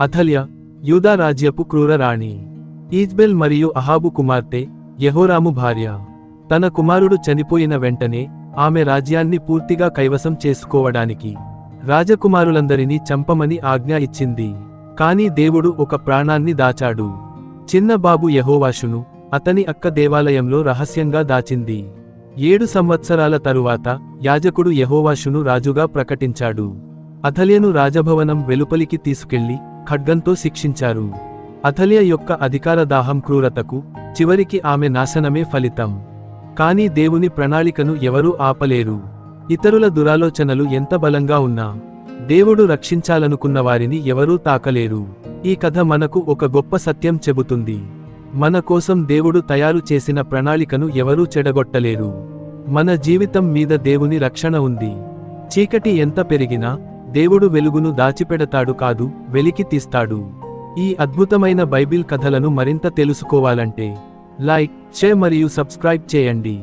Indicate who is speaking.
Speaker 1: అథల్య యూదా రాజ్యపు క్రూర రాణి. ఈజ్బెల్ మరియు అహాబు కుమార్తె యహోరాము భార్య. తన కుమారుడు చనిపోయిన వెంటనే ఆమె రాజ్యాన్ని పూర్తిగా కైవసం చేసుకోవడానికి రాజకుమారులందరినీ చంపమని ఆజ్ఞ ఇచ్చింది. కాని దేవుడు ఒక ప్రాణాన్ని దాచాడు. చిన్న బాబు అతని అక్క దేవాలయంలో రహస్యంగా దాచింది. ఏడు సంవత్సరాల తరువాత యాజకుడు యహోవాషును రాజుగా ప్రకటించాడు. అథల్యను రాజభవనం వెలుపలికి తీసుకెళ్ళి ఖడ్గంతో శిక్షించారు. అథల్య యొక్క అధికార దాహం క్రూరతకు చివరికి ఆమె నాశనమే ఫలితం. కానీ దేవుని ప్రణాళికను ఎవరూ ఆపలేరు. ఇతరుల దురాలోచనలు ఎంత బలంగా ఉన్నా దేవుడు రక్షించాలనుకున్న వారిని ఎవరూ తాకలేరు. ఈ కథ మనకు ఒక గొప్ప సత్యం చెబుతుంది. మన కోసం దేవుడు తయారు చేసిన ప్రణాళికను ఎవరూ చెడగొట్టలేరు. మన జీవితం మీద దేవుని రక్షణ ఉంది. చీకటి ఎంత పెరిగినా దేవుడు వెలుగును దాచిపెడతాడు కాదు వెలికి తీస్తాడు. ఈ అద్భుతమైన బైబిల్ కథలను మరింత తెలుసుకోవాలంటే లైక్ షేర్ మరియు సబ్స్క్రైబ్ చేయండి.